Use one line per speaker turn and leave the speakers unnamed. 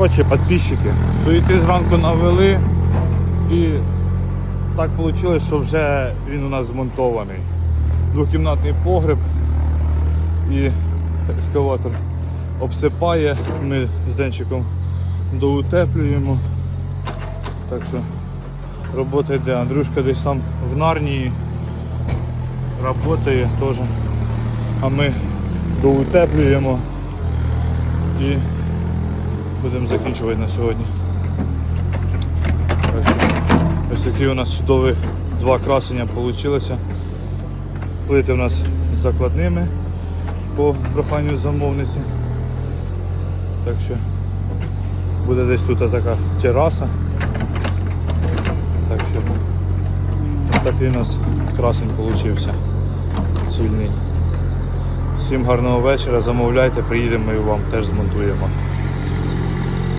Коротше, підписчики, суєти зранку навели і так вийшло, що вже він у нас змонтований. Двохкімнатний погреб і екскаватор обсипає, ми з денчиком доутеплюємо. Так що робота йде. Андрюшка десь там в Нарнії працює теж. А ми доутеплюємо і будемо закінчувати на сьогодні. Ось такі у нас чудові два красення вийшло. Плити у нас закладними по проханню замовниці. Так що буде десь тут така тераса. Так що такий у нас красень вийшов. Цільний. Всім гарного вечора, замовляйте, приїдемо і вам теж змонтуємо.